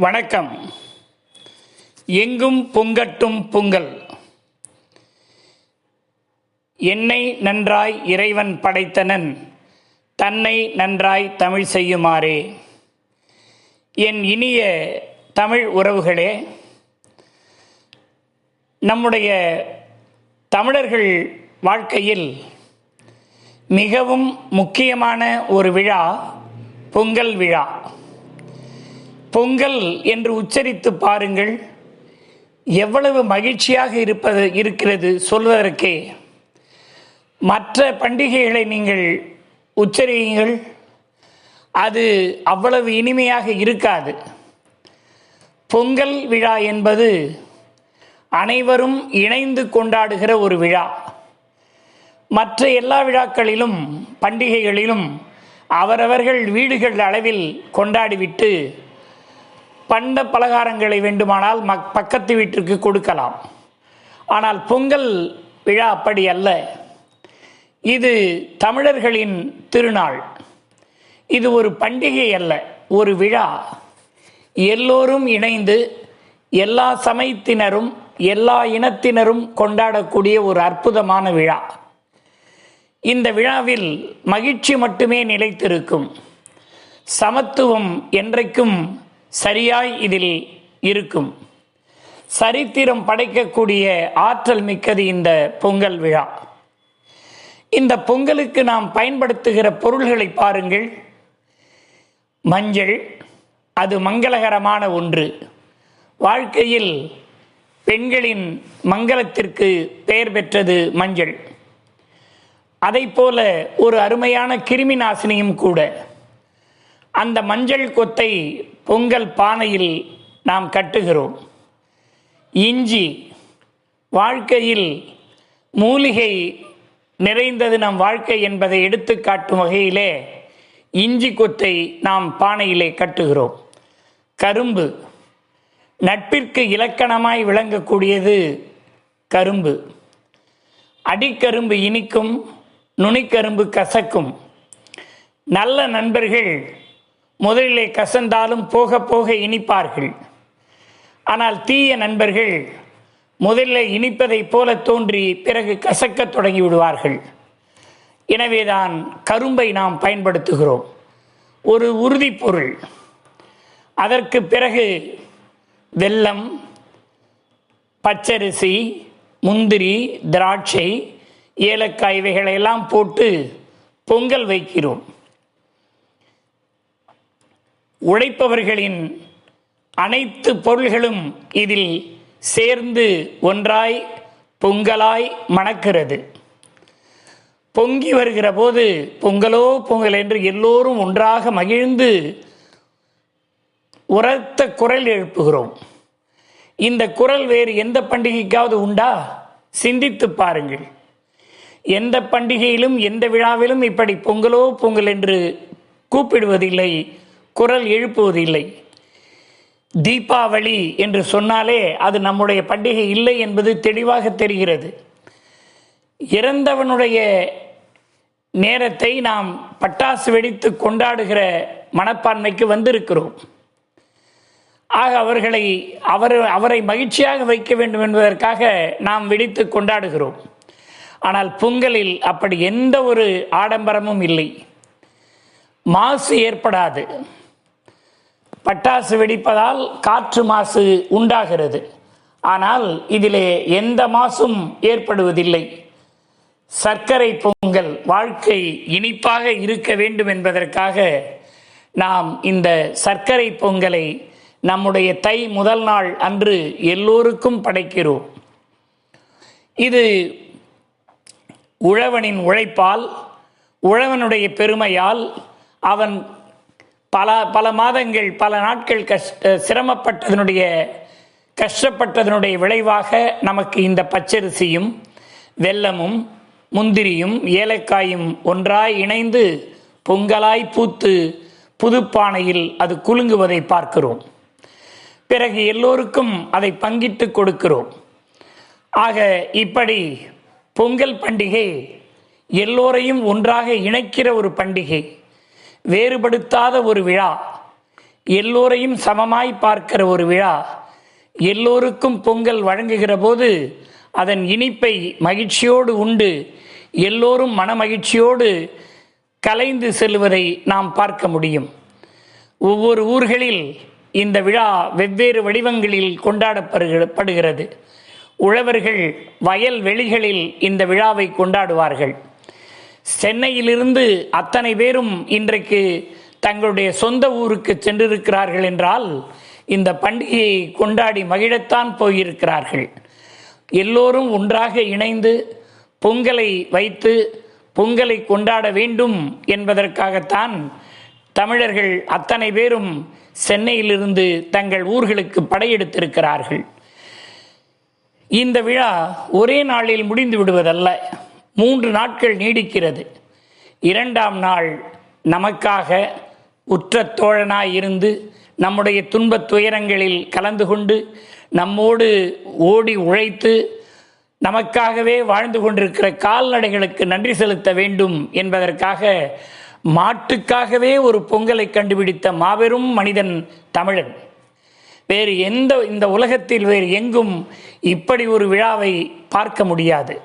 வணக்கம். எங்கும் பொங்கட்டும் பொங்கல். என்னை நன்றாய் இறைவன் படைத்தனன் தன்னை நன்றாய் தமிழ் செய்யுமாறே. என் இனிய தமிழ் உறவுகளே நம்முடைய தமிழர்கள் வாழ்க்கையில் மிகவும் முக்கியமான ஒரு விழா பொங்கல் விழா. பொங்கல் என்று உச்சரித்து பாருங்கள். எவ்வளவு மகிழ்ச்சியாக இருப்பது இருக்கிறது சொல்வதற்கே. மற்ற பண்டிகைகளை நீங்கள் உச்சரியுங்கள். அது அவ்வளவு இனிமையாக இருக்காது. பொங்கல் விழா என்பது அனைவரும் இணைந்து கொண்டாடுகிற ஒரு விழா. மற்ற எல்லா விழாக்களிலும் பண்டிகைகளிலும் அவரவர்கள் வீடுகள் அளவில் கொண்டாடிவிட்டு பண்ட பலகாரங்களை வேண்டுமானால் மக் பக்கத்து வீட்டிற்கு கொடுக்கலாம். ஆனால் பொங்கல் விழா அப்படி அல்ல. இது தமிழர்களின் திருநாள். இது ஒரு பண்டிகை அல்ல ஒரு விழா. எல்லோரும் இணைந்து எல்லா சமயத்தினரும் எல்லா இனத்தினரும் கொண்டாடக்கூடிய ஒரு அற்புதமான விழா. இந்த விழாவில் மகிழ்ச்சி மட்டுமே நிலைத்திருக்கும். சமத்துவம் என்றைக்கும் சரியாய் இதில் இருக்கும். சரித்திரம் படைக்கக்கூடிய ஆற்றல் மிக்கது இந்த பொங்கல் விழா. இந்த பொங்கலுக்கு நாம் பயன்படுத்துகிற பொருள்களை பாருங்கள். மஞ்சள் அது மங்களகரமான ஒன்று. வாழ்க்கையில் பெண்களின் மங்களத்திற்கு பெயர் பெற்றது மஞ்சள். அதை போல ஒரு அருமையான கிருமி நாசினியும் கூட. அந்த மஞ்சள் கொத்தை பொங்கல் பானையில் நாம் கட்டுகிறோம். இஞ்சி வாழ்க்கையில் மூலிகை நிறைந்தது நம் வாழ்க்கை என்பதை எடுத்து காட்டும் வகையிலே இஞ்சி கொத்தை நாம் பானையிலே கட்டுகிறோம். கரும்பு நட்பிற்கு இலக்கணமாய் விளங்கக்கூடியது கரும்பு. அடிக்கரும்பு இனிக்கும் நுனிக்கரும்பு கசக்கும். நல்ல நண்பர்கள் முதலிலே கசந்தாலும் போக போக இனிப்பார்கள். ஆனால் தீய நண்பர்கள் முதலில் இனிப்பதைப் போல தோன்றி பிறகு கசக்கத் தொடங்கி விடுவார்கள். எனவேதான் கரும்பை நாம் பயன்படுத்துகிறோம். ஒரு உறுதிப்பொருள் அதற்கு பிறகு வெல்லம் பச்சரிசி முந்திரி திராட்சை ஏலக்காய் இவைகளையெல்லாம் போட்டு பொங்கல் வைக்கிறோம். உழைப்பவர்களின் அனைத்து பொருள்களும் இதில் சேர்ந்து ஒன்றாய் பொங்கலாய் மணக்கிறது. பொங்கி வருகிற போது பொங்கலோ பொங்கல் என்று எல்லோரும் ஒன்றாக மகிழ்ந்து உரத்த குரல் எழுப்புகிறோம். இந்த குரல் வேறு எந்த பண்டிகைக்காவது உண்டா? சிந்தித்து பாருங்கள். எந்த பண்டிகையிலும் எந்த விழாவிலும் இப்படி பொங்கலோ பொங்கல் என்று கூப்பிடுவதில்லை. குரல் எழுப்புவதில்லை. தீபாவளி என்று சொன்னாலே அது நம்முடைய பண்டிகை இல்லை என்பது தெளிவாக தெரிகிறது. இறந்தவனுடைய நேரத்தை நாம் பட்டாசு வெடித்து கொண்டாடுகிற மனப்பான்மைக்கு வந்திருக்கிறோம். ஆக அவர்களை அவர் அவரை மகிழ்ச்சியாக வைக்க வேண்டும் என்பதற்காக நாம் வெடித்து கொண்டாடுகிறோம். ஆனால் பொங்கலில் அப்படி எந்த ஒரு ஆடம்பரமும் இல்லை. மாசு ஏற்படாது. பட்டாசு வெடிப்பதால் காற்று மாசு உண்டாகிறது. ஆனால் இதிலே எந்த மாசும் ஏற்படுவதில்லை. சர்க்கரை பொங்கல் வாழ்க்கை இனிப்பாக இருக்க வேண்டும் என்பதற்காக நாம் இந்த சர்க்கரை பொங்கலை நம்முடைய தை முதல் நாள் அன்று எல்லோருக்கும் படைக்கிறோம். இது உழவனின் உழைப்பால் உழவனுடைய பெருமையால் அவன் பல பல மாதங்கள் பல நாட்கள் கஷ்ட சிரமப்பட்டதனுடைய கஷ்டப்பட்டதனுடைய விளைவாக நமக்கு இந்த பச்சரிசியும் வெல்லமும் முந்திரியும் ஏலக்காயும் ஒன்றாய் இணைந்து பொங்கலாய் பூத்து புதுப்பானையில் அது குலுங்குவதை பார்க்கிறோம். பிறகு எல்லோருக்கும் அதை பங்கிட்டு கொடுக்கிறோம். ஆக இப்படி பொங்கல் பண்டிகை எல்லோரையும் ஒன்றாக இணைக்கிற ஒரு பண்டிகை. வேறுபடுத்தாத ஒரு விழா. எல்லோரையும் சமமாய் பார்க்கிற ஒரு விழா. எல்லோருக்கும் பொங்கல் வழங்குகிற போது அதன் இனிப்பை மகிழ்ச்சியோடு உண்டு. எல்லோரும் மனமகிழ்ச்சியோடு கலைந்து செல்வதை நாம் பார்க்க முடியும். ஒவ்வொரு ஊர்களில் இந்த விழா வெவ்வேறு வடிவங்களில் கொண்டாடப்படுகிறது உழவர்கள் வயல் வெளிகளில் இந்த விழாவை கொண்டாடுவார்கள். சென்னையிலிருந்து அத்தனை பேரும் இன்றைக்கு தங்களுடைய சொந்த ஊருக்கு சென்றிருக்கிறார்கள் என்றால் இந்த பண்டிகையை கொண்டாடி மகிழத்தான் போயிருக்கிறார்கள். எல்லோரும் ஒன்றாக இணைந்து பொங்கலை வைத்து பொங்கலை கொண்டாட வேண்டும் என்பதற்காகத்தான் தமிழர்கள் அத்தனை பேரும் சென்னையிலிருந்து தங்கள் ஊர்களுக்கு படையெடுத்திருக்கிறார்கள். இந்த விழா ஒரே நாளில் முடிந்து விடுவதல்ல. மூன்று நாட்கள் நீடிக்கிறது. இரண்டாம் நாள் நமக்காக உற்ற தோழனாய் இருந்து நம்முடைய துன்பத் துயரங்களில் கலந்து கொண்டு நம்மோடு ஓடி உழைத்து நமக்காகவே வாழ்ந்து கொண்டிருக்கிற கால்நடைகளுக்கு நன்றி செலுத்த வேண்டும் என்பதற்காக மாட்டுக்காகவே ஒரு பொங்கலை கண்டுபிடித்த மாபெரும் மனிதன் தமிழன். வேறு எந்த இந்த உலகத்தில் வேறு எங்கும் இப்படி ஒரு விழாவை பார்க்க முடியாது.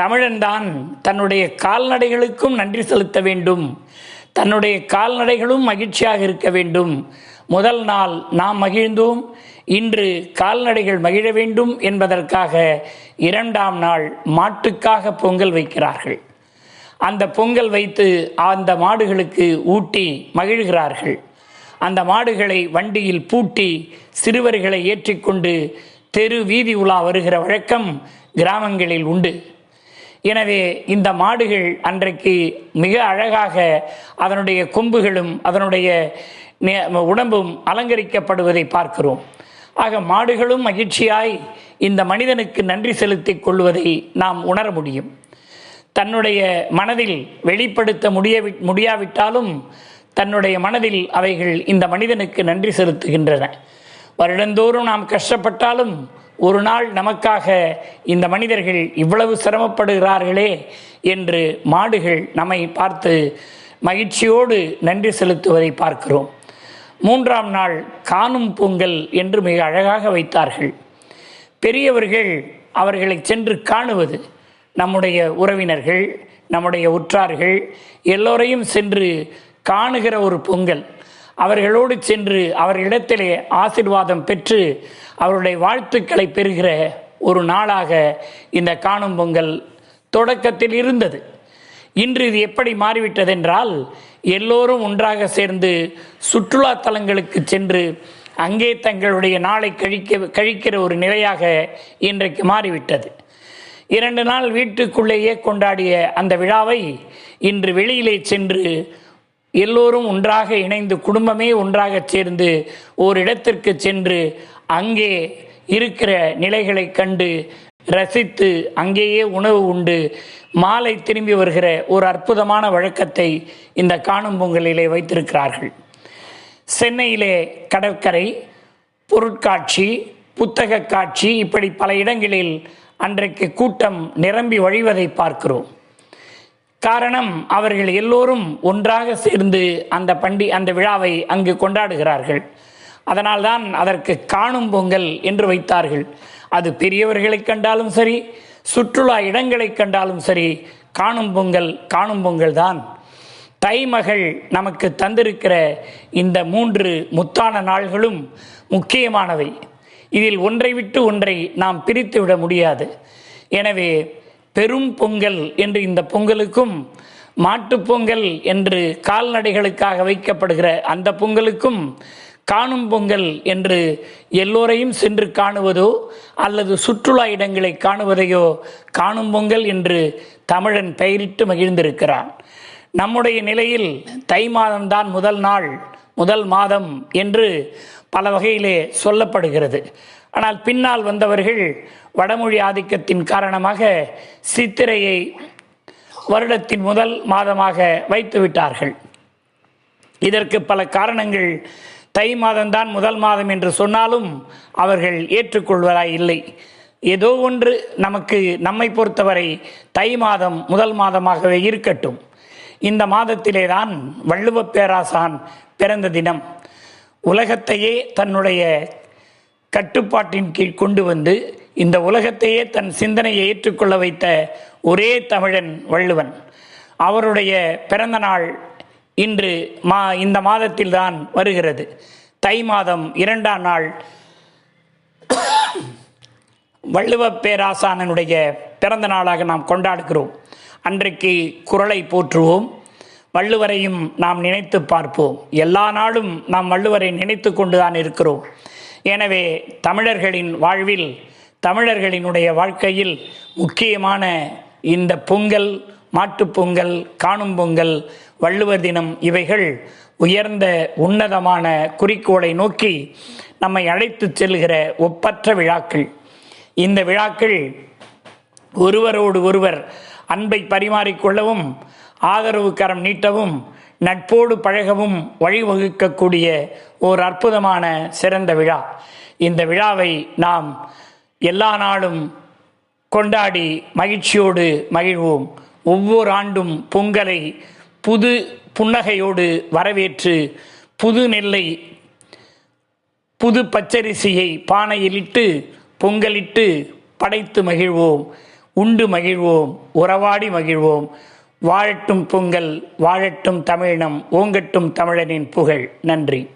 தமிழன்தான் தன்னுடைய கால்நடைகளுக்கும் நன்றி செலுத்த வேண்டும். தன்னுடைய கால்நடைகளும் மகிழ்ச்சியாக இருக்க வேண்டும். முதல் நாள் நாம் மகிழ்ந்தோம். இன்று கால்நடைகள் மகிழ வேண்டும் என்பதற்காக இரண்டாம் நாள் மாட்டுக்காக பொங்கல் வைக்கிறார்கள். அந்த பொங்கல் வைத்து அந்த மாடுகளுக்கு ஊட்டி மகிழ்கிறார்கள். அந்த மாடுகளை வண்டியில் பூட்டி சிறுவர்களை ஏற்றிக்கொண்டு தெரு வீதி உலா வருகிற வழக்கம் கிராமங்களில் உண்டு. எனவே இந்த மாடுகள் அன்றைக்கு மிக அழகாக அதனுடைய கொம்புகளும் அதனுடைய உடம்பும் அலங்கரிக்கப்படுவதை பார்க்கிறோம். ஆக மாடுகளும் மகிழ்ச்சியாய் இந்த மனிதனுக்கு நன்றி செலுத்திக் கொள்வதை நாம் உணர முடியும். தன்னுடைய மனதில் வெளிப்படுத்த முடிய முடியாவிட்டாலும் தன்னுடைய மனதில் அவைகள் இந்த மனிதனுக்கு நன்றி செலுத்துகின்றன. வருடந்தோறும் நாம் கஷ்டப்பட்டாலும் ஒரு நாள் நமக்காக இந்த மனிதர்கள் இவ்வளவு சிரமப்படுகிறார்களே என்று மாடுகள் நம்மை பார்த்து மகிழ்ச்சியோடு நன்றி செலுத்துவதை பார்க்கிறோம். மூன்றாம் நாள் காணும் பொங்கல் என்று மிக அழகாக வைத்தார்கள். பெரியவர்கள் அவர்களை சென்று காணுவது நம்முடைய உறவினர்கள் நம்முடைய உற்றார்கள் எல்லோரையும் சென்று காணுகிற ஒரு பொங்கல். அவர்களோடு சென்று அவர்களிடத்திலே ஆசிர்வாதம் பெற்று அவருடைய வாழ்த்துக்களை பெறுகிற ஒரு நாளாக இந்த காணும் பொங்கல் தொடக்கத்தில் இருந்தது. இன்று இது எப்படி மாறிவிட்டதென்றால் எல்லோரும் ஒன்றாக சேர்ந்து சுற்றுலா தலங்களுக்கு சென்று அங்கே தங்களுடைய நாளை கழிக்க கழிக்கிற ஒரு நிலையாக இன்றைக்கு மாறிவிட்டது. இரண்டு நாள் வீட்டுக்குள்ளேயே கொண்டாடிய அந்த விழாவை இன்று வெளியிலே சென்று எல்லோரும் ஒன்றாக இணைந்து குடும்பமே ஒன்றாக சேர்ந்து ஓரிடத்திற்கு சென்று அங்கே இருக்கிற நிலைகளை கண்டு ரசித்து அங்கேயே உணவு உண்டு. மாலை திரும்பி வருகிற ஒரு அற்புதமான வழக்கத்தை இந்த காணும் பொங்கலிலே வைத்திருக்கிறார்கள். சென்னையிலே கடற்கரை பொருட்காட்சி புத்தக காட்சி இப்படி பல இடங்களில் அன்றைக்கு கூட்டம் நிரம்பி வழிவதை பார்க்கிறோம். காரணம் அவர்கள் எல்லோரும் ஒன்றாக சேர்ந்து அந்த பண்டி அந்த விழாவை அங்கு கொண்டாடுகிறார்கள். அதனால்தான் அதற்கு காணும் பொங்கல் என்று வைத்தார்கள். அது பெரியவர்களை கண்டாலும் சரி சுற்றுலா இடங்களை கண்டாலும் சரி காணும் பொங்கல் காணும் பொங்கல் தான் தைமகள் நமக்கு தந்திருக்கிற இந்த மூன்று முத்தான நாள்களும் முக்கியமானவை. இதில் ஒன்றை விட்டு ஒன்றை நாம் பிரித்துவிட முடியாது. எனவே பெரும் பொங்கல் என்று இந்த பொங்கலுக்கும் மாட்டுப்பொங்கல் என்று கால்நடைகளுக்காக வைக்கப்படுகிற அந்த பொங்கலுக்கும் காணும் பொங்கல் என்று எல்லோரையும் சென்று காணுவதோ அல்லது சுற்றுலா இடங்களை காணுவதையோ காணும் பொங்கல் என்று தமிழன் பெயரிட்டு மகிழ்ந்திருக்கிறான். நம்முடைய நிலையில் தை மாதம்தான் முதல் நாள் முதல் மாதம் என்று பல வகையிலே சொல்லப்படுகிறது. ஆனால் பின்னால் வந்தவர்கள் வடமொழி ஆதிக்கத்தின் காரணமாக சித்திரையை வருடத்தின் முதல் மாதமாக வைத்து விட்டார்கள். இதற்கு பல காரணங்கள் தை மாதம்தான் முதல் மாதம் என்று சொன்னாலும் அவர்கள் ஏற்றுக்கொள்வதாய் இல்லை. ஏதோ ஒன்று நமக்கு நம்மை பொறுத்தவரை தை மாதம் முதல் மாதமாகவே இருக்கட்டும். இந்த மாதத்திலே தான் வள்ளுவ பேராசான் பிறந்த தினம். உலகத்தையே தன்னுடைய கட்டுப்பாட்டின் கீழ் கொண்டு வந்து இந்த உலகத்தையே தன் சிந்தனையை ஏற்றுக்கொள்ள வைத்த ஒரே தமிழன் வள்ளுவன். அவருடைய பிறந்த நாள் இன்று மா இந்த மாதத்தில்தான் வருகிறது. தை மாதம் இரண்டாம் நாள். வள்ளுவ பேராசானனுடைய பிறந்த நாளாக நாம் கொண்டாடுகிறோம். அன்றைக்கு குரலை போற்றுவோம். வள்ளுவரையும் நாம் நினைத்து பார்ப்போம். எல்லா நாளும் நாம் வள்ளுவரை நினைத்து கொண்டுதான் இருக்கிறோம். எனவே தமிழர்களின் வாழ்வில் தமிழர்களினுடைய வாழ்க்கையில் முக்கியமான இந்த பொங்கல் மாட்டுப்பொங்கல் காணும் பொங்கல் வள்ளுவர் தினம் இவைகள் உயர்ந்த உன்னதமான குறிக்கோளை நோக்கி நம்மை அழைத்துச் செல்கிற ஒப்பற்ற விழாக்கள். இந்த விழாக்கள் ஒருவரோடு ஒருவர் அன்பை பரிமாறிக்கொள்ளவும் ஆதரவு கரம் நீட்டவும் நட்போடு பழகவும் வழிவகுக்கக்கூடிய ஓர் அற்புதமான சிறந்த விழா. இந்த விழாவை நாம் எல்லா நாளும் கொண்டாடி மகிழ்ச்சியோடு மகிழ்வோம். ஒவ்வொரு ஆண்டும் பொங்கலை புது புன்னகையோடு வரவேற்று புது நெல்லை புது பச்சரிசியை பானையிலிட்டு பொங்கலிட்டு படைத்து மகிழ்வோம். உண்டு மகிழ்வோம். உறவாடி மகிழ்வோம். வாழட்டும் பொங்கல் வாழட்டும் தமிழினம் ஓங்கட்டும் தமிழனின் புகழ். நன்றி.